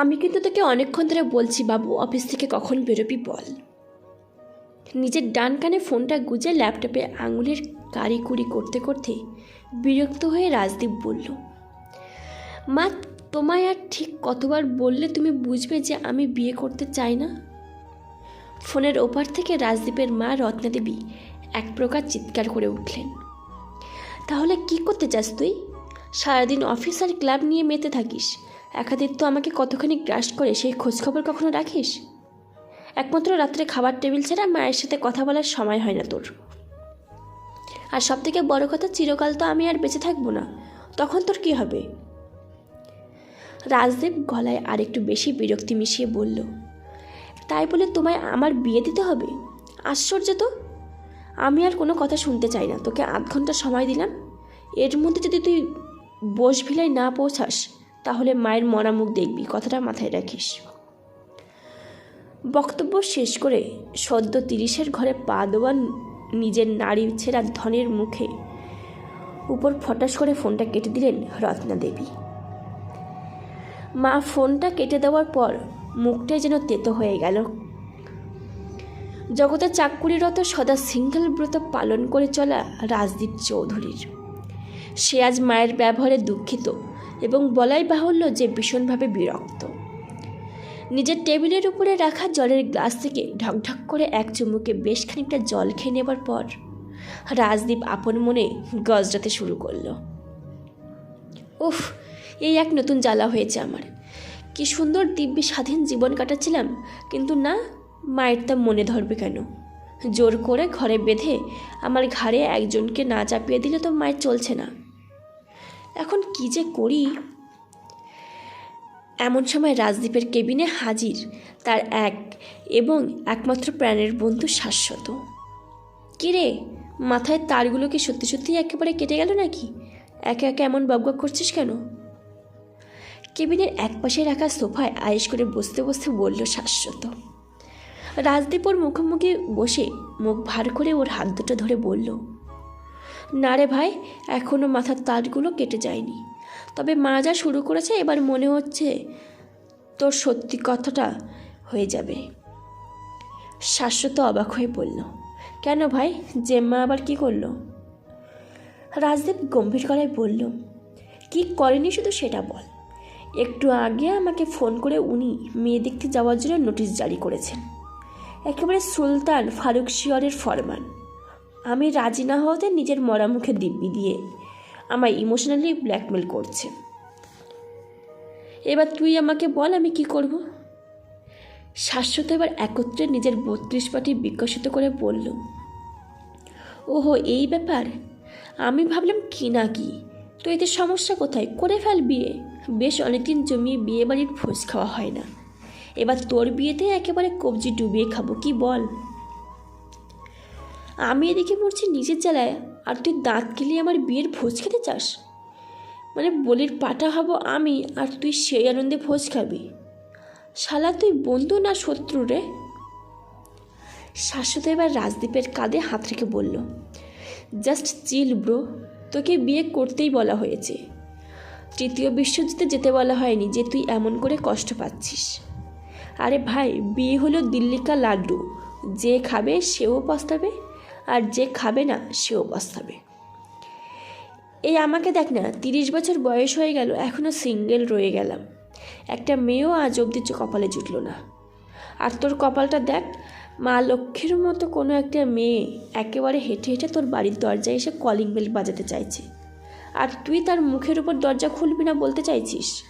আমি কিন্তু তোকে অনেকক্ষণ ধরে বলছি, বাবু, অফিস থেকে কখন বেরোবি বল। নিজের ডান কানে ফোনটা গুজে ল্যাপটপে আঙুলের কারিকুরি করতে করতে বিরক্ত হয়ে রাজদীপ বলল, মা, তোমায় আর ঠিক কতবার বললে তুমি বুঝবে যে আমি বিয়ে করতে চাই না? ফোনের ওপার থেকে রাজদীপের মা রত্নাদেবী এক প্রকার চিৎকার করে উঠলেন, তাহলে কি করতে চাস তুই? সারাদিন অফিস আর ক্লাব নিয়ে মেতে থাকিস। একাদিত্য আমাকে কতখানি গ্রাস করে, সেই খোঁজখবর কখনো রাখিস? একমাত্র রাত্রে খাবার টেবিল ছাড়া মায়ের সাথে কথা বলার সময় হয় না তোর। আর সব থেকে বড় কথা, চিরকাল তো আমি আর বেঁচে থাকব না। তখন তোর কি হবে? রাজদেব গলায় আর একটু বেশি বিরক্তি মিশিয়ে বলল, তাই বলে তোমায় আমার বিয়ে দিতে হবে? আশ্চর্য তো। আমি আর কোনো কথা শুনতে চাই না। তোকে আধ ঘণ্টা সময় দিলাম। এর মধ্যে যদি তুই বোসভিলায় না পৌঁছাস তাহলে মায়ের মরা মুখ দেখবি, কথাটা মাথায় রাখিস। বক্তব্য শেষ করে সদ্য তিরিশের ঘরে পা দেওয়া নিজের নারী ছেঁড়া ধনের মুখে উপর ফটাস করে ফোনটা কেটে দিলেন রত্না দেবী মা ফোনটা কেটে দেওয়ার পর মুখটাই যেন তেতো হয়ে গেল। জগতে চাকুরিরত সদা সিঙ্গেল ব্রত পালন করে চলা রাজদীপ চৌধুরীর। সে আজ মায়ের ব্যবহারে দুঃখিত। এবং বলাই বাহুল্য যে ভীষণভাবে বিরক্ত। নিজের টেবিলের উপরে রাখা জলের গ্লাস থেকে ঢকঢক করে এক চুমুকে বেশ খানিকটা জল খেয়ে নেবার পর রাজদীপ আপন মনে গজরাতে শুরু করল। উফ, এই এক নতুন জ্বালা হয়েছে আমার। কি সুন্দর দিব্যি স্বাধীন জীবন কাটাচ্ছিলাম, কিন্তু না, মায়ের তা মনে ধরবে কেন? জোর করে ঘরে বেঁধে আমার ঘাড়ে একজনকে না চাপিয়ে দিলে তো মায়ের চলছে না। এখন কি যে করি? এমন সময় রাজদীপের কেবিনে হাজির তার এক এবং একমাত্র প্রাণের বন্ধু শাশ্বত। কিরে মাথায় তারগুলো কি সত্যি সত্যি একেবারে কেটে গেল নাকি? একে একে এমন বকবক করছিস কেন? কেবিনের একপাশে রাখা সোফায় আয়েস করে বসতে বসতে বলল শাশ্বত। রাজদীপ ওর মুখোমুখি বসে মুখ ভার করে ওর হাত দুটো ধরে বলল না রে ভাই এখনও মাথার তারগুলো কেটে যায়নি। তবে মা যা শুরু করেছে, এবার মনে হচ্ছে তোর সত্যি কথাটা হয়ে যাবে শাশ্বত অবাক হয়ে বলল, কেন ভাই জেম্মা আবার কি করল রাজদীপ গম্ভীর গলায় বলল, কি করেনি শুধু সেটা বল। একটু আগে আমাকে ফোন করে উনি মেয়ে দেখতে যাওয়ার জন্য নোটিশ জারি করেছেন। একেবারে সুলতান ফারুক শিয়রের ফরমান। আমি রাজি না হওয়াতে নিজের মরা মুখে দিব্যি দিয়ে আমায় ইমোশনালি ব্ল্যাকমেল করছে। এবার তুই আমাকে বল, আমি কি করব? শাশ্বত এবার একত্রে নিজের বত্রিশ পাটি বিকশিত করে বলল, ওহো, এই ব্যাপার? আমি ভাবলাম, কি না কি? তো এতে সমস্যা কোথায়? করে ফেল বিয়ে। বেশ, অনেকদিন জমিয়ে বিয়ে বাড়ির ভোজ খাওয়া হয় না। এবার তোর বিয়েতে একেবারে কবজি ডুবিয়ে খাব, কি বল? আমি এদিকে মরছি নিজের জ্বালায়। আর তুই দাঁত কেলিয়ে আমার বিয়ের ভোজ খেতে চাস? মানে বলির পাটা হব আমি, আর তুই সেই আনন্দে ভোজ খাবি। শালা, তুই বন্ধু না শত্রু রে? শাশ্বত এবার রাজদীপের কাঁধে হাত রেখে বলল, জাস্ট চিল ব্রো, তোকে বিয়ে করতেই বলা হয়েছে। তৃতীয় বিশ্বযুদ্ধে যেতে বলা হয়নি যে তুই এমন করে কষ্ট পাচ্ছিস। আরে ভাই, বিয়ে হলো দিল্লিকা লাড্ডু। যে খাবে সেও পস্তাবে। আর যে খাবে না, সেও পস্তাবে। এই আমাকে দেখ না, তিরিশ বছর বয়স হয়ে গেল এখনও সিঙ্গেল রয়ে গেলাম। একটা মেয়েও আজ অবধি চো- কপালে জুটলো না। আর তোর কপালটা দেখ, মা লক্ষ্মীর মতো কোনো একটা মেয়ে একেবারে হেঁটে হেঁটে তোর বাড়ির দরজায় এসে কলিং বেল বাজাতে চাইছে। আর তুই তার মুখের উপর দরজা খুলবি না বলতে চাইছিস?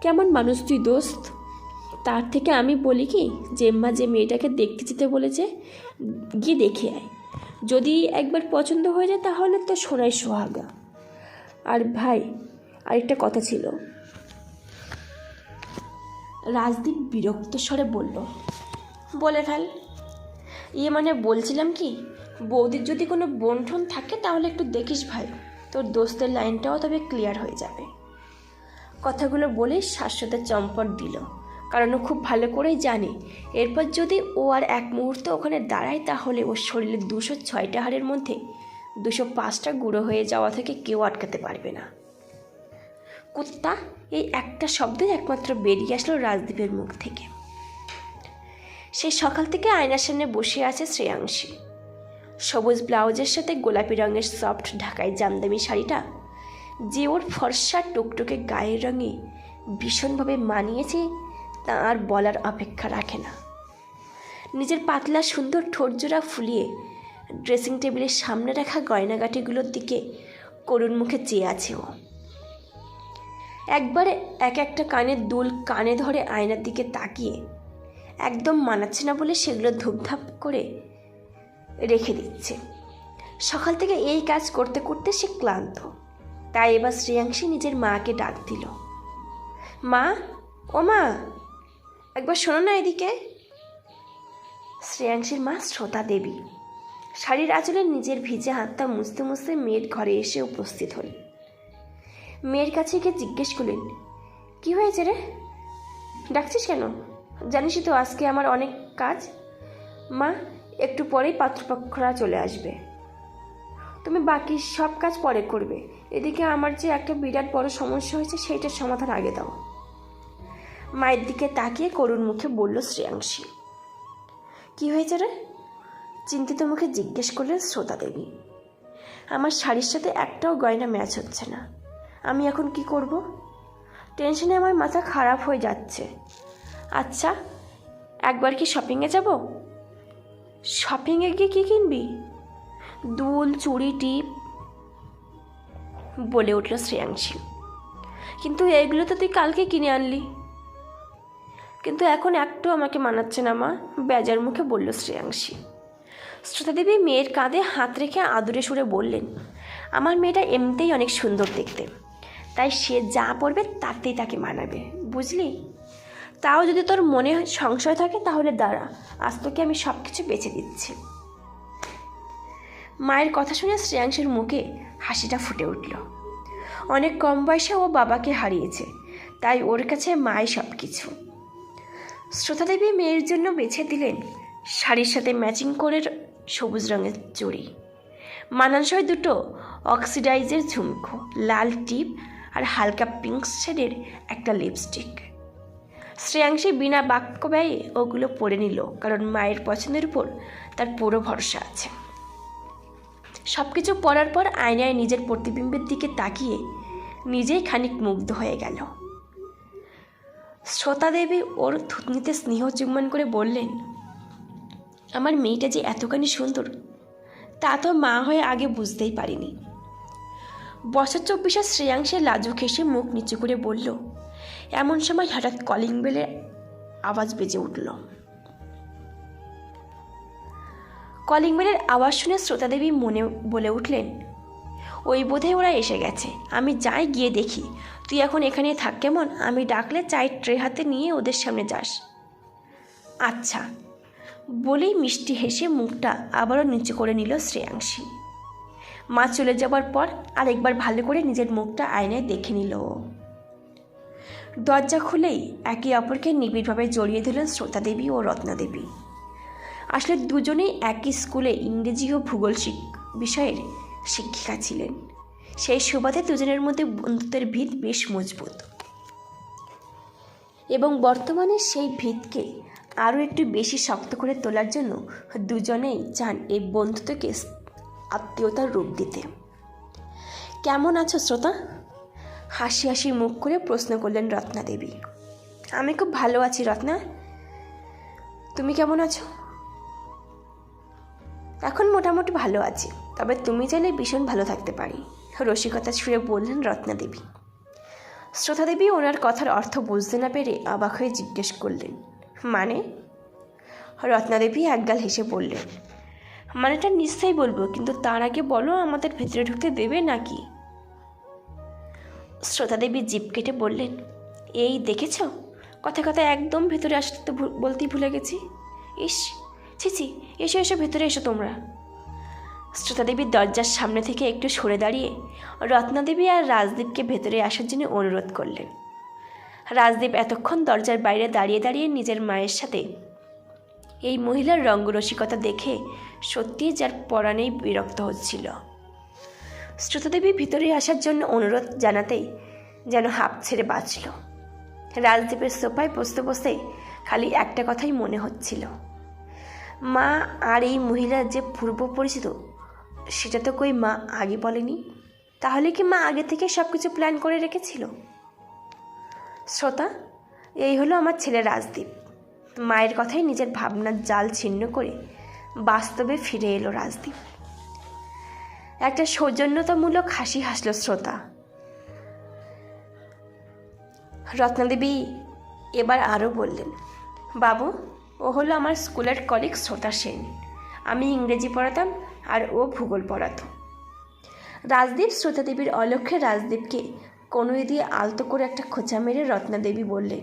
কেমন মানুষ তুই দোস্ত? তার থেকে আমি বলি কি, জেম্মা যে মেয়েটাকে দেখতে যেতে বলেছে গিয়ে দেখে আয়। যদি একবার পছন্দ হয়ে যায় তাহলে তো সোনাই সোহাগা। আর ভাই, আরেকটা কথা ছিল। রাজদীপ বিরক্ত স্বরে বলল, বলে ফেল। ইয়ে মানে বলছিলাম কি, বৌদির যদি কোনো বন্ঠন থাকে তাহলে একটু দেখিস ভাই, তোর দোস্তের লাইনটাও তবে ক্লিয়ার হয়ে যাবে। কথাগুলো বলে শাশ্বতের চম্পট দিল। কারণ ও খুব ভালো করেই জানে। এরপর যদি ও আর এক মুহূর্ত ওখানে দাঁড়ায়, তাহলে ওর শরীরে দুশো ছয়টা হাড়ের মধ্যে দুশো পাঁচটা গুঁড়ো হয়ে যাওয়া থেকে কেউ আটকাতে পারবে না। কুত্তা, এই একটা শব্দই একমাত্র বেরিয়ে আসলো রাজদীপের মুখ থেকে। সে সকাল থেকে আয়নার সামনে বসে আছে শ্রেয়াংশী। সবুজ ব্লাউজের সাথে গোলাপি রঙের সফট ঢাকায় জামদামি শাড়িটা যে ওর ফর্সা টুকটুকে গায়ের রঙে ভীষণভাবে মানিয়েছে তা আর বলার অপেক্ষা রাখে না। নিজের পাতলা, সুন্দর ঠোঁটজোড়া ফুলিয়ে ড্রেসিং টেবিলের সামনে রাখা গয়নাগাটিগুলোর দিকে করুণ মুখে চেয়ে আছে ও। একবারে এক একটা কানের দুল কানে ধরে আয়নার দিকে তাকিয়ে একদম মানাচ্ছে না বলে সেগুলো ধূপধাপ করে রেখে দিচ্ছে। সকাল থেকে এই কাজ করতে করতে সে ক্লান্ত। তাই এবার শ্রেয়াংশী নিজের মাকে ডাক দিল। মা, ও মা একবার শোনো না এদিকে। শ্রেয়াংশীর মা শ্রোতা দেবী। শাড়ির আঁচলে নিজের ভিজে হাতটা মুছতে মুছতে মেয়ের ঘরে এসে উপস্থিত হলেন। মেয়ের কাছে গিয়ে জিজ্ঞেস করলেন, কি হয়েছে রে? ডাকছিস কেন? জানিসই তো আজকে আমার অনেক কাজ। মা, একটু পরেই পাত্রপক্ষরা চলে আসবে। তুমি বাকি সব কাজ পরে করবে। এদিকে আমার যে একটা বিরাট বড় সমস্যা হয়েছে, সেইটার সমাধান আগে দাও। মায়ের দিকে তাকিয়ে করুণ মুখে বলল শ্রেয়াংশী। কি হয়েছে রে? চিন্তিত মুখে জিজ্ঞেস করলেন শ্রোতা দেবী। আমার শাড়ির সাথে একটাও গয়না ম্যাচ হচ্ছে না। আমি এখন কি করব? টেনশনে আমার মাথা খারাপ হয়ে যাচ্ছে। আচ্ছা একবার কি শপিংয়ে যাব? শপিংয়ে গিয়ে কী কিনবি? দুল, চুড়ি, টিপ, বলে উঠল শ্রেয়াংশী। কিন্তু এগুলো তো তুই কালকে কিনে আনলি। কিন্তু এখন একটু আমাকে মানাচ্ছে না মা। বেজার মুখে বলল শ্রেয়াংশী। শ্রোতাদেবী মেয়ের কাঁধে হাত রেখে আদুরে সুরে বললেন, আমার মেয়েটা এমনিতেই অনেক সুন্দর দেখতে। তাই সে যা পড়বে তাতেই তাকে মানাবে, বুঝলি? তাও যদি তোর মনে সংশয় থাকে তাহলে দাঁড়া, আজ তোকে আমি সব কিছু বেছে দিচ্ছি। মায়ের কথা শুনে শ্রেয়াংশের মুখে হাসিটা ফুটে উঠল। অনেক কম বয়সে ও বাবাকে হারিয়েছে, তাই ওর কাছে মাই সব কিছু শ্রোতাদেবী মেয়ের জন্য বেছে দিলেন শাড়ির সাথে ম্যাচিং করে সবুজ রঙের চুড়ি। মানানসই দুটো অক্সিডাইজের ঝুমকো, লাল টিপ আর হালকা পিঙ্ক শেডের একটা লিপস্টিক। শ্রেয়াংশী বিনা বাক্য ব্যয়ে ওগুলো পরে নিল, কারণ মায়ের পছন্দের উপর তার পুরো ভরসা আছে। সব কিছু পরার পর আয়নায় নিজের প্রতিবিম্বের দিকে তাকিয়ে নিজেই খানিক মুগ্ধ হয়ে গেল। শ্রোতা দেবী ওর থুতনিতে স্নেহ চুম্বন করে বললেন, আমার মেয়েটা যে এতখানি সুন্দর, তা তো মা হয়ে আগে বুঝতেই পারিনি বছর চব্বিশের শ্রেয়াংশের লাজু খেসে মুখ নিচু করে বলল, এমন সময় হঠাৎ কলিং বেলে আওয়াজ বেজে উঠল। কলিং বেলের আওয়াজ শুনে শ্রোতাদেবী মনে বলে উঠলেন ওই বোধে ওরা এসে গেছে। আমি যাই গিয়ে দেখি। তুই এখন এখানে থাক কেমন? আমি ডাকলে চায়ের ট্রে হাতে নিয়ে ওদের সামনে যাস। আচ্ছা। বলেই মিষ্টি হেসে মুখটা আবারও নিচু করে নিল শ্রেয়াংশী। মা চলে যাবার পর আরেকবার ভালো করে নিজের মুখটা আয়নায় দেখে নিল। দরজা খুলেই একে অপরকে নিবিড়ভাবে জড়িয়ে দিলেন শ্রোতাদেবী ও রত্নাদেবী। আসলে দুজনেই একই স্কুলে ইংরেজি ও ভূগোল শিক- বিষয়ের শিক্ষিকা ছিলেন। সেই সুবাদে দুজনের মধ্যে বন্ধুত্বের ভিত বেশ মজবুত। এবং বর্তমানে সেই ভিতকে আরও একটু বেশি শক্ত করে তোলার জন্য দুজনেই চান এই বন্ধুত্বকে আত্মীয়তার রূপ দিতে। কেমন আছো শ্রোতা? হাসি হাসি মুখ করে প্রশ্ন করলেন রত্না দেবী। আমি খুব ভালো আছি রত্না। তুমি কেমন আছো? এখন মোটামুটি ভালো আছি। তবে তুমি চাইলে ভীষণ ভালো থাকতে পারি। রসিকতা ছুঁড়ে বললেন রত্না দেবী শ্রোতা দেবী ওনার কথার অর্থ বুঝতে না পেরে অবাক হয়ে জিজ্ঞেস করলেন মানে? রত্নাদেবী একগাল হেসে বললেন, মানেটা নিশ্চয়ই বলব, কিন্তু তার আগে বলো আমাদের ভেতরে ঢুকতে দেবে নাকি? শ্রোতাদেবী জিপ কেটে বললেন, এই দেখেছ? কথা কথা একদম ভেতরে আসতে বলতেই ভুলে গেছি। ইস ছিছি এসো এসো, ভেতরে এসো তোমরা। শ্রোতাদেবীর দরজার সামনে থেকে একটু সরে দাঁড়িয়ে রত্নাদেবী আর রাজদীপকে ভেতরে আসার জন্য অনুরোধ করলেন। রাজদীপ এতক্ষণ দরজার বাইরে দাঁড়িয়ে দাঁড়িয়ে নিজের মায়ের সাথে এই মহিলার রঙ্গরসিকতা দেখে সত্যিই যার পরাণেই বিরক্ত হচ্ছিল। শ্রোতাদেবী ভিতরে আসার জন্য অনুরোধ জানাতেই যেন হাঁপ ছেড়ে বাঁচল। রাজদীপের সোফায় বসতে বসে খালি একটা কথাই মনে হচ্ছিল। মা আর এই মহিলার যে পূর্ব পরিচিত সেটা তো কই মা আগে বলেনি। তাহলে কি মা আগে থেকে সব কিছু প্ল্যান করে রেখেছিল? শ্রোতা, এই হলো আমার ছেলে রাজদীপ। মায়ের কথাই নিজের ভাবনার জাল ছিন্ন করে বাস্তবে ফিরে এলো রাজদীপ। একটা সৌজন্যতামূলক হাসি হাসল শ্রোতা। রত্নাদেবী এবার আরও বললেন, বাবু, ও হলো আমার স্কুলের কলিগ শ্রোতা সেন। আমি ইংরেজি পড়াতাম আর ও ভূগোল পড়াতো রাজদীপ শ্রোতাদেবীর অলক্ষ্যে রাজদীপকে কনুই দিয়ে আলতো করে একটা খোঁচা মেরে রত্নাদেবী বললেন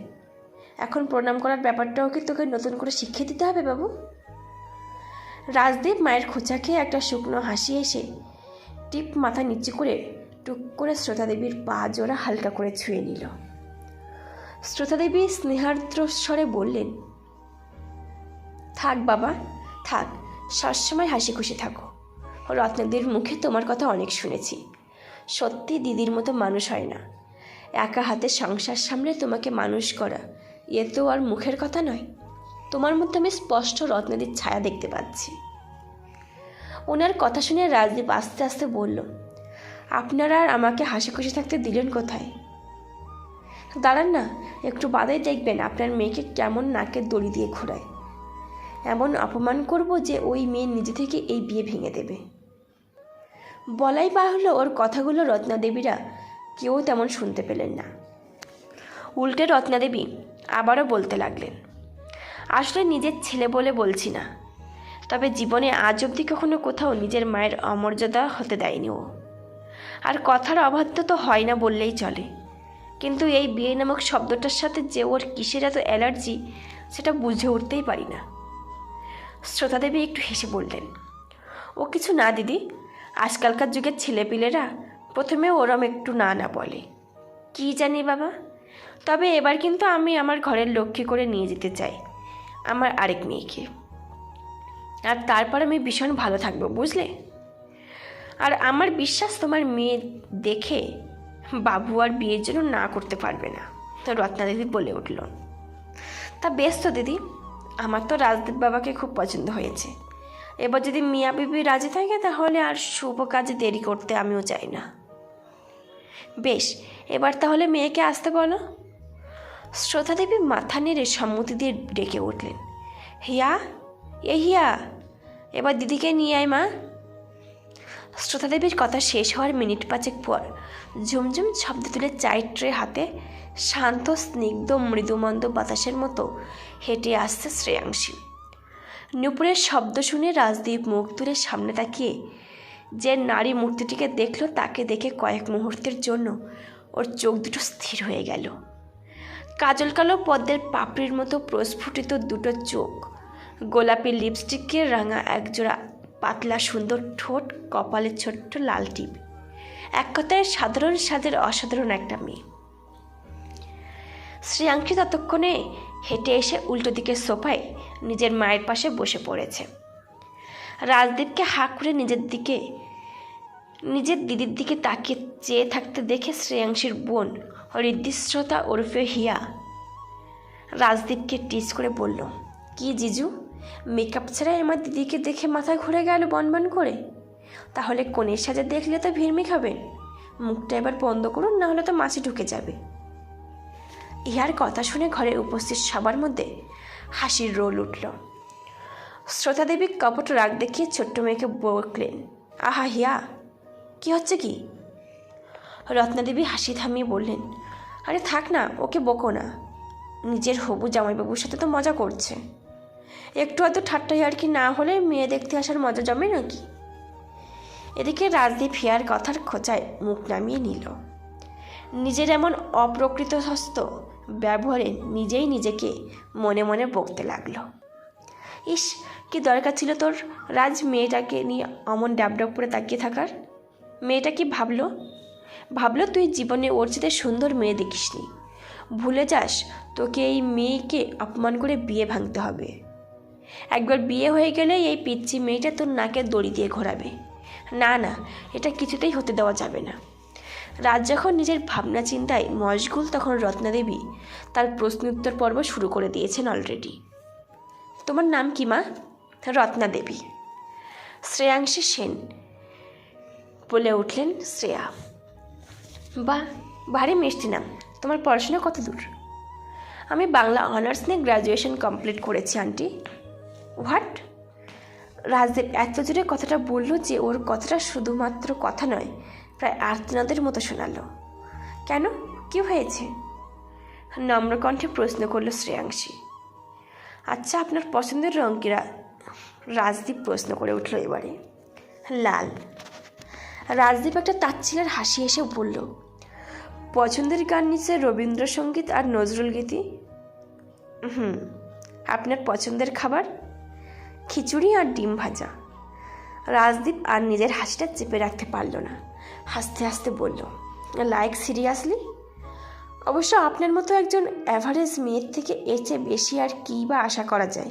এখন প্রণাম করার ব্যাপারটাও কি তোকে নতুন করে শিখিয়ে দিতে হবে বাবু? রাজদীপ মায়ের খোঁচা খেয়ে একটা শুকনো হাসি এসে টিপ মাথা নিচু করে টুক করে শ্রোতাদেবীর পা জোড়া হালকা করে ছুঁয়ে নিল। শ্রোতাদেবী স্নেহার্দ্র স্বরে বললেন, থাক বাবা, থাক, সবসময় হাসি খুশি থাকো। রত্নাদির মুখে তোমার কথা অনেক শুনেছি। সত্যি দিদির মতো মানুষ হয় না। একা হাতে সংসার সামনে তোমাকে মানুষ করা, এ তো আর মুখের কথা নয়। তোমার মধ্যে আমি স্পষ্ট রত্নাদির ছায়া দেখতে পাচ্ছি। ওনার কথা শুনে রাজদীপ আস্তে আস্তে বলল, আপনারা আর আমাকে হাসি খুশি থাকতে দিলেন কোথায়? দাঁড়ান না, একটু বাদাই দেখবেন আপনার মেয়েকে কেমন নাকের দড়ি দিয়ে ঘোরায়। এমন অপমান করব যে ওই মেয়ে নিজে থেকে এই বিয়ে ভেঙে দেবে। বলাই বাহুল্য ওর কথাগুলো রত্নাদেবীরা কেউ তেমন শুনতে পেলেন না। উল্টে রত্নাদেবী আবারও বলতে লাগলেন, আসলে নিজের ছেলে বলে বলছি না, তবে জীবনে আজ অবধি কখনো কোথাও নিজের মায়ের অমর্যাদা হতে দেয়নি ও। আর কথার অবাধ্য তো হয় না বললেই চলে। কিন্তু এই বিয়ে নামক শব্দটার সাথে যে ওর কিসের এত অ্যালার্জি, সেটা বুঝে উঠতেই পারি না। শ্রোতাদেবী একটু হেসে বললেন, ও কিছু না দিদি আজকালকার যুগের ছেলেপিলেরা প্রথমে ওরম একটু না না বলে। কি জানি বাবা? তবে এবার কিন্তু আমি আমার ঘরের লক্ষ্মী করে নিয়ে যেতে চাই, আমার আরেক মেয়েকে। আর তারপর আমি ভীষণ ভালো থাকব, বুঝলে? আর আমার বিশ্বাস তোমার মেয়ে দেখে বাবু আর বিয়ের জন্য না করতে পারবে না তো রত্না দিদি বলে উঠল। তা বেশ তো দিদি, আমার তো রাজদীপ বাবাকে খুব পছন্দ হয়েছে। এবার যদি মিয়া বিবি রাজি থাকে, তাহলে আর শুভ কাজে দেরি করতে আমিও চাই না। বেশ, এবার তাহলে মেয়েকে আসতে বলো। শ্রোতাদেবী মাথা নেড়ে সম্মতি দিয়ে ডেকে উঠলেন। হিয়া, এ হিয়া, এবার দিদিকে নিয়ে আয় মা। শ্রোতাদেবীর কথা শেষ হওয়ার মিনিট পাঁচেক পর ঝুমঝুম শব্দ তুলে চাই ট্রে হাতে শান্ত, স্নিগ্ধ, মৃদুমন্দ বাতাসের মতো হেঁটে আসছে শ্রেয়াংশী। নুপুরের শব্দ শুনে রাজদীপ মুখ তুলে সামনে তাকিয়ে। যে নারী মূর্তিটিকে দেখল, তাকে দেখে কয়েক মুহূর্তের জন্য ওর চোখ দুটো স্থির হয়ে গেল। কাজল কালো পদ্মের পাপড়ির মতো প্রস্ফুটিত দুটো চোখ, গোলাপি লিপস্টিকের রাঙা একজোড়া পাতলা সুন্দর ঠোঁট, কপালে ছোট্ট লাল টিপ। এক কথায় সাধারণ, স্বাদের অসাধারণ একটা মেয়ে। শ্রেয়াংশী ততক্ষণে হেঁটে এসে উল্টো দিকের সোফায় নিজের মায়ের পাশে বসে পড়েছে। রাজদীপকে হাঁ করে নিজের দিকে, নিজের দিদির দিকে তাকিয়ে চেয়ে থাকতে দেখে শ্রেয়াংশীর বোন ঋদ্ধিশ্রোতা ওরফে হিয়া রাজদীপকে টিচ করে বলল, কি জিজু মেকআপ ছাড়াই আমার দিদিকে দেখে মাথা ঘুরে গেল বনবন করে? তাহলে কনের সাজে দেখলে তো ভিড়মি খাবেন মুখটা এবার বন্ধ করুন, না হলে তো মাছি ঢুকে যাবে। ইহার কথা শুনে ঘরে উপস্থিত সবার মধ্যে হাসির রোল উঠল। শ্রোতাদেবী কপট রাগ দেখিয়ে ছোট্ট মেয়েকে বকলেন, আহা হিয়া, কি হচ্ছে কি? রত্নাদেবী হাসি থামিয়ে বললেন, আরে থাক না, ওকে বকো না। নিজের হবু জামাইবাবুর সাথে তো মজা করছে। একটু হয়তো ঠাট্টাই আর কি না হলে মেয়ে দেখতে আসার মজা জমে নাকি? এদিকে রাজদীপ হিয়ার কথার খোঁচায় মুখ নামিয়ে নিল। নিজের এমন অপ্রকৃত হস্ত ব্যবহারে নিজেই নিজেকে মনে মনে বকতে লাগল। ইস, কি দরকার ছিল তোর? রাজ মেয়েটাকে নিয়ে অমন ডাবডাব করে তাকিয়ে থাকার? মেয়েটা কি ভাবলো? ভাবলো তুই জীবনে ওর চেয়ে সুন্দর মেয়ে দেখিসনি। ভুলে যাস, তোকে এই মেয়েকে অপমান করে বিয়ে ভাঙতে হবে। একবার বিয়ে হয়ে গেলে এই পিচ্ছি মেয়েটা তোর নাকে দড়ি দিয়ে ঘোরাবে। না না, এটা কিছুতেই হতে দেওয়া যাবে না। রাত যখন নিজের ভাবনা চিন্তায় মশগুল তখন রত্নাদেবী তার প্রশ্নোত্তর পর্ব শুরু করে দিয়েছেন অলরেডি তোমার নাম কি মা? রত্না দেবী শ্রেয়াংশী সেন বলে উঠলেন শ্রেয়া। বাহ ভারী মিষ্টি নাম, তোমার পড়াশোনা কত দূর? আমি বাংলা অনার্স নিয়ে গ্র্যাজুয়েশন কমপ্লিট করেছি, আন্টি। হোয়াট রাজদেব এত জোরে কথাটা বলল যে ওর কথাটা শুধুমাত্র কথা নয় প্রায় আর্তনাদের মতো শোনালো। কেন? কি হয়েছে? নম্রকণ্ঠে প্রশ্ন করল শ্রেয়াংশী। আচ্ছা আপনার পছন্দের রং কি রাজদীপ প্রশ্ন করে উঠল এবারে। লাল। রাজদীপ একটা তাচ্ছিলের হাসি এসে বলল, পছন্দের গান নিচে রবীন্দ্রসঙ্গীত আর নজরুল গীতি? হুম, আপনার পছন্দের খাবার? খিচুড়ি আর ডিম ভাজা। রাজদীপ আর নিজের হাসিটা চেপে রাখতে পারল না। হাসতে হাসতে বলল লাইক সিরিয়াসলি অবশ্য আপনার মতো একজন অ্যাভারেজ মেয়ের থেকে এর চেয়ে বেশি আর কী বা আশা করা যায়?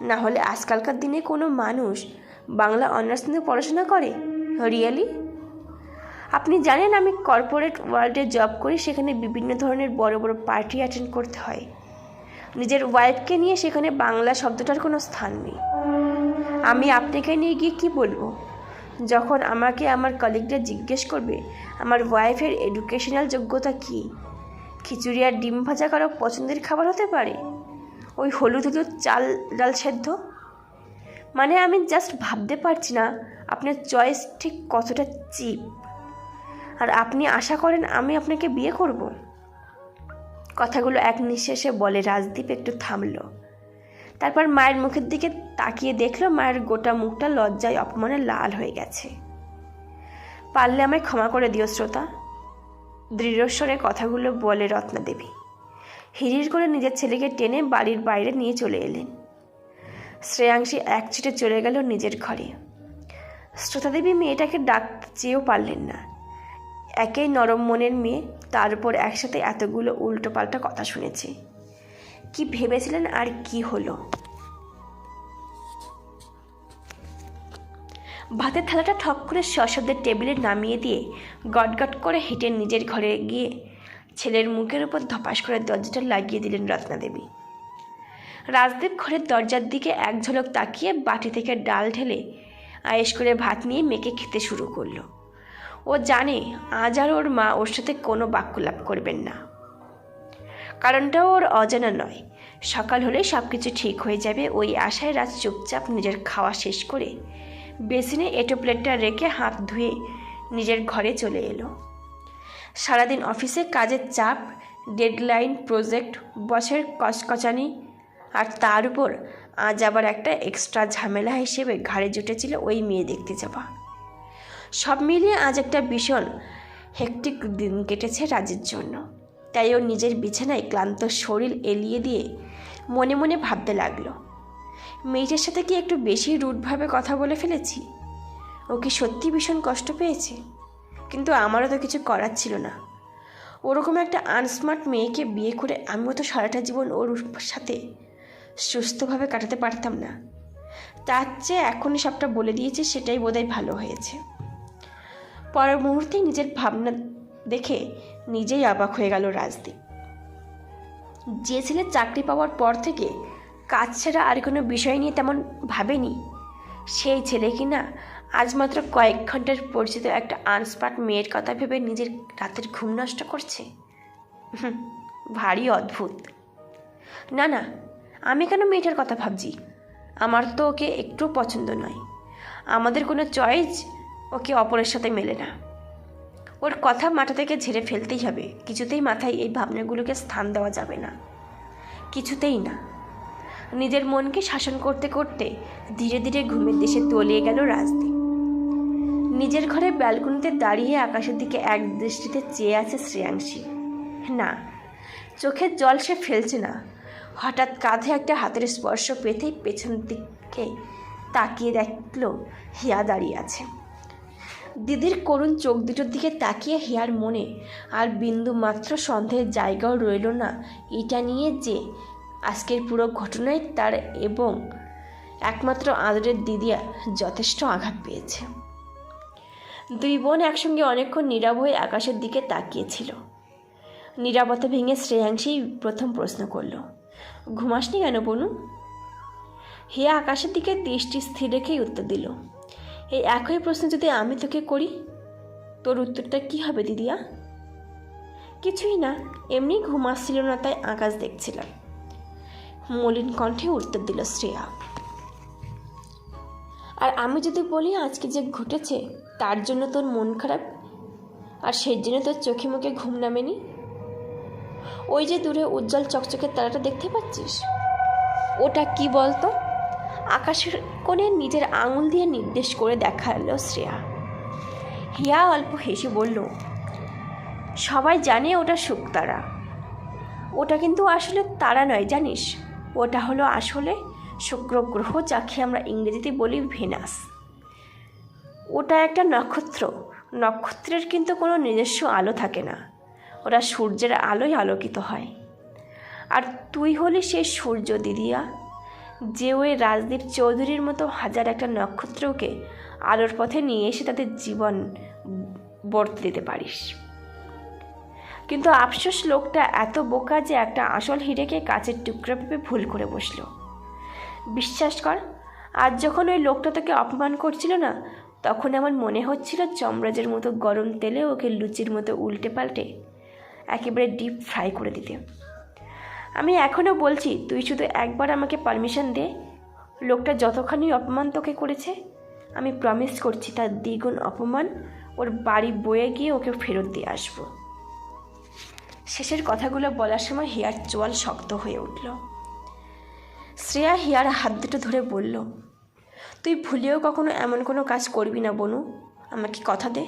না হলে আজকালকার দিনে কোনো মানুষ বাংলা অনার্স নিয়ে পড়াশোনা করে? রিয়েলি আপনি জানেন আমি কর্পোরেট ওয়ার্ল্ডে জব করি, সেখানে বিভিন্ন ধরনের বড় বড় পার্টি অ্যাটেন্ড করতে হয়। নিজের ওয়াইফকে নিয়ে সেখানে বাংলা শব্দটার কোনো স্থান নেই। আমি আপনাকে নিয়ে গিয়ে কি বলব? যখন আমাকে আমার কলিগরা জিজ্ঞেস করবে, আমার ওয়াইফের এডুকেশনাল যোগ্যতা কী? খিচুড়ি আর ডিম ভাজা কারও পছন্দের খাবার হতে পারে? ওই হলুদ হলুদ চাল, ডাল সেদ্ধ? মানে আমি জাস্ট ভাবতে পারছি না আপনার চয়েস ঠিক কতটা চিপ আর আপনি আশা করেন আমি আপনাকে বিয়ে করব? কথাগুলো এক নিঃশ্বাসে বলে রাজদীপ একটু থামলো। তারপর মায়ের মুখের দিকে তাকিয়ে দেখল মায়ের গোটা মুখটা লজ্জায় অপমানে লাল হয়ে গেছে। পারলে আমায় ক্ষমা করে দিও শ্রোতা। দৃঢ়স্বরে কথাগুলো বলে রত্না দেবী হিরির করে নিজের ছেলেকে টেনে বাড়ির বাইরে নিয়ে চলে এলেন। শ্রেয়াংশী এক চিটে চলে গেল নিজের ঘরে। শ্রোতাদেবী মেয়েটাকে ডাকতে চেয়েও পারলেন না। একেই নরম মনের মেয়ে, তার উপর একসাথে এতগুলো উল্টোপাল্টা কথা শুনেছে। কি ভেবেছিলেন আর কি হলো? ভাতের থালাটা ঠক করে সশব্দের টেবিলে নামিয়ে দিয়ে গটগট করে হেঁটে নিজের ঘরে গিয়ে ছেলের মুখের উপর ধপাস করে দরজাটা লাগিয়ে দিলেন রত্নাদেবী। রাজদেব ঘরের দরজার দিকে এক ঝলক তাকিয়ে বাটি থেকে ডাল ঢেলে আয়েস করে ভাত নিয়ে মেয়েকে খেতে শুরু করল। ও জানে আজ আর ওর মা ওর সাথে কোনো বাক্যলাপ করবেন না। কারণটাও ওর অজানা নয়। সকাল হলে সব কিছু ঠিক হয়ে যাবে, ওই আশায় রাত চুপচাপ নিজের খাওয়া শেষ করে বেসিনে এটো প্লেটটা রেখে হাত ধুয়ে নিজের ঘরে চলে এলো। সারাদিন অফিসে কাজের চাপ, ডেডলাইন, প্রজেক্ট, বসের কচকচানি, আর তার উপর আজ আবার একটা এক্সট্রা ঝামেলা হিসেবে ঘাড়ে জুটেছিল ওই মেয়ে দেখতে যাওয়া সব মিলিয়ে আজ একটা ভীষণ হেকটিক দিন কেটেছে রাজের জন্য। তাই ও নিজের বিছানায় ক্লান্ত শরীর এলিয়ে দিয়ে মনে মনে ভাবতে লাগল, মেয়েটার সাথে কি একটু বেশি রুটভাবে কথা বলে ফেলেছি? ও কি সত্যি ভীষণ কষ্ট পেয়েছে? কিন্তু আমারও তো কিছু করার ছিল না। ওরকম একটা আনস্মার্ট মেয়েকে বিয়ে করে আমিও তো সারাটা জীবন ওর সাথে সুস্থভাবে কাটাতে পারতাম না। তার চেয়ে এখনই সবটা বলে দিয়েছে, সেটাই বোধহয় ভালো হয়েছে। পরের মুহূর্তেই নিজের ভাবনা দেখে নিজেই অবাক হয়ে গেল রাজদীপ। যে ছেলে চাকরি পাওয়ার পর থেকে কাজ ছাড়া আর কোনো বিষয় নিয়ে তেমন ভাবেনি, সেই ছেলে কি না আজ মাত্র কয়েক ঘণ্টার পরিচিত একটা আনস্পাট মেয়ের কথা ভেবে নিজের রাতের ঘুম নষ্ট করছে। ভারী অদ্ভুত। না না, আমি কেন মেয়েটার কথা ভাবছি? আমার তো ওকে একটু পছন্দ নয়। আমাদের কোনো চয়েস ওকে অপরের সাথে মেলে না। ওর কথা মাথা থেকে ঝেড়ে ফেলতেই হবে। কিছুতেই মাথায় এই ভাবনাগুলোকে স্থান দেওয়া যাবে না। কিছুতেই না। নিজের মনকে শাসন করতে করতে ধীরে ধীরে ঘুমের দেশে তলিয়ে গেল রাজদীপ। নিজের ঘরে ব্যালকনিতে দাঁড়িয়ে আকাশের দিকে এক দৃষ্টিতে চেয়ে আছে শ্রেয়াংশী। না, চোখের জল সে ফেলছে না। হঠাৎ কাঁধে একটা হাতের স্পর্শ পেতেই পেছন দিকে তাকিয়ে দেখল হিয়া দাঁড়িয়ে আছে। দিদির করুণ চোখ দুটোর দিকে তাকিয়ে হেয়ার মনে। আর বিন্দু মাত্র সন্দেহের জায়গাও রইল না। এটা নিয়ে যে আজকের পুরো ঘটনায় তার এবং একমাত্র আদরের দিদি যথেষ্ট আঘাত পেয়েছে। দুই বোন একসঙ্গে অনেকক্ষণ নীরব হয়ে আকাশের দিকে তাকিয়েছিল। নীরবতা ভেঙে শ্রেয়াংশী প্রথম প্রশ্ন করল, ঘুমাসনি কেন, বনু? হিয়া আকাশের দিকে দৃষ্টি স্থির রেখেই উত্তর দিল এই একই প্রশ্ন যদি আমি তোকে করি, তোর উত্তরটা কি হবে দিদিয়া? কিছুই না, এমনি ঘুম আসছিল না তাই আকাশ দেখছিলাম। মলিন কণ্ঠে উত্তর দিল শ্রেয়া। আর আমি যদি বলি আজকে যে ঘটেছে, তার জন্য তোর মন খারাপ? আর সেই জন্য তোর চোখে মুখে ঘুম নামেনি? ওই যে দূরে উজ্জ্বল চকচকে তারাটা দেখতে পাচ্ছিস? ওটা কি বলতো? আকাশের কোণে নিজের আঙুল দিয়ে নির্দেশ করে দেখাল শ্রেয়া। হিয়া অল্প হেসে বলল, সবাই জানে ওটা শুকতারা। ওটা কিন্তু আসলে তারা নয়, জানিস? ওটা হলো আসলে শুক্র গ্রহ যাকে আমরা ইংরেজিতে বলি ভেনাস। ওটা একটা নক্ষত্র। নক্ষত্রের কিন্তু কোনো নিজস্ব আলো থাকে না। ওরা সূর্যের আলোয় আলোকিত হয়। আর তুই হলি সেই সূর্য, দিদিয়া। যে ওই রাজদীপ চৌধুরীর মতো হাজার একটা নক্ষত্রকে আলোর পথে নিয়ে এসে তাদের জীবন বর্তে দিতে পারিস। কিন্তু আফসোস লোকটা এত বোকা যে একটা আসল হিরেকে কাচের টুকরো ভেবে ভুল করে বসল। বিশ্বাস কর, আজ যখন ওই লোকটা তোকে অপমান করছিল না, তখন আমার মনে হচ্ছিল চমড়াজের মতো গরম তেলে ওকে লুচির মতো উল্টে পাল্টে একেবারে ডিপ ফ্রাই করে দিতে। আমি এখনও বলছি, তুই শুধু একবার আমাকে পারমিশন দে। লোকটা যতখানি অপমান তোকে করেছে, আমি প্রমিস করছি তার দ্বিগুণ অপমান, ওর বাড়ি বয়ে গিয়ে ওকে ফেরত দিয়ে আসব। শেষের কথাগুলো বলার সময় হিয়ার চোয়াল শক্ত হয়ে উঠল। শ্রেয়া হিয়ার হাত দুটো ধরে বলল, তুই ভুলেও কখনো এমন কোনো কাজ করবি না বনু, আমাকে কথা দে।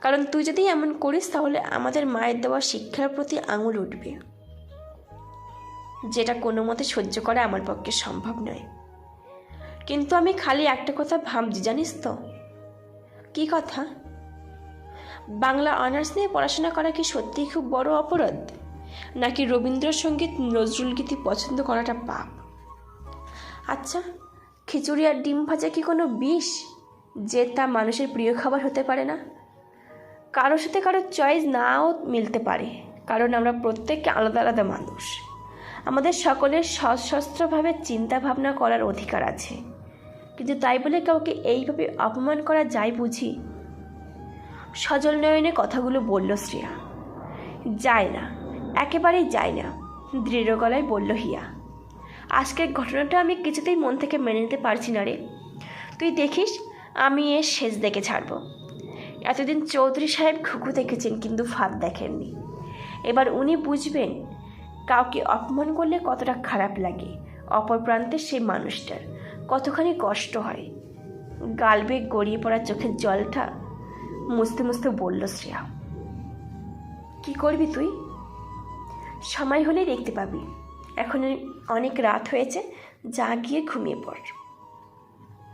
কারণ তুই যদি এমন করিস তাহলে আমাদের মায়ের দেওয়া শিক্ষার প্রতি আঙুল উঠবে। যেটা কোনো মতে সহ্য করা আমার পক্ষে সম্ভব নয়। কিন্তু আমি খালি একটা কথা ভাবছি, জানিস তো? কি কথা? বাংলা অনার্স নিয়ে পড়াশোনা করা কি সত্যিই খুব বড় অপরাধ? নাকি রবীন্দ্রসঙ্গীত নজরুল গীতি পছন্দ করাটা পাপ? আচ্ছা খিচুড়ি আর ডিম ভাজা কি কোনো বিষ? যে তা মানুষের প্রিয় খাবার হতে পারে না? কারোর সাথে কারোর চয়েস নাও মিলতে পারে, কারণ আমরা প্রত্যেককে আলাদা আলাদা মানুষ। আমাদের সকলের সশস্ত্রভাবে চিন্তা ভাবনা করার অধিকার আছে। কিন্তু তাই বলে কাউকে এইভাবে অপমান করা যায় বুঝি? সজল নয়নে কথাগুলো বলল শ্রেয়া। যায় না, একেবারেই যায় না, দৃঢ় গলায় বলল হিয়া। আজকের ঘটনাটা আমি কিছুতেই মন থেকে মেনে নিতে পারছি না রে। তুই দেখিস, আমি এর শেষ দেখে ছাড়ব। এতদিন চৌধুরী সাহেব ঘুঘু দেখেছেন, কিন্তু ফাঁদ দেখেননি। এবার উনি বুঝবেন কাউকে অপমান করলে কতটা খারাপ লাগে? অপর প্রান্তে সেই মানুষটার কতখানি কষ্ট হয়? গালবে গড়িয়ে পড়া চোখের জলটা মুছতে মুছতে বলল শ্রেয়া, কি করবি তুই? সময় হলেই দেখতে পাবি। এখন অনেক রাত হয়েছে, যা গিয়ে ঘুমিয়ে পড়।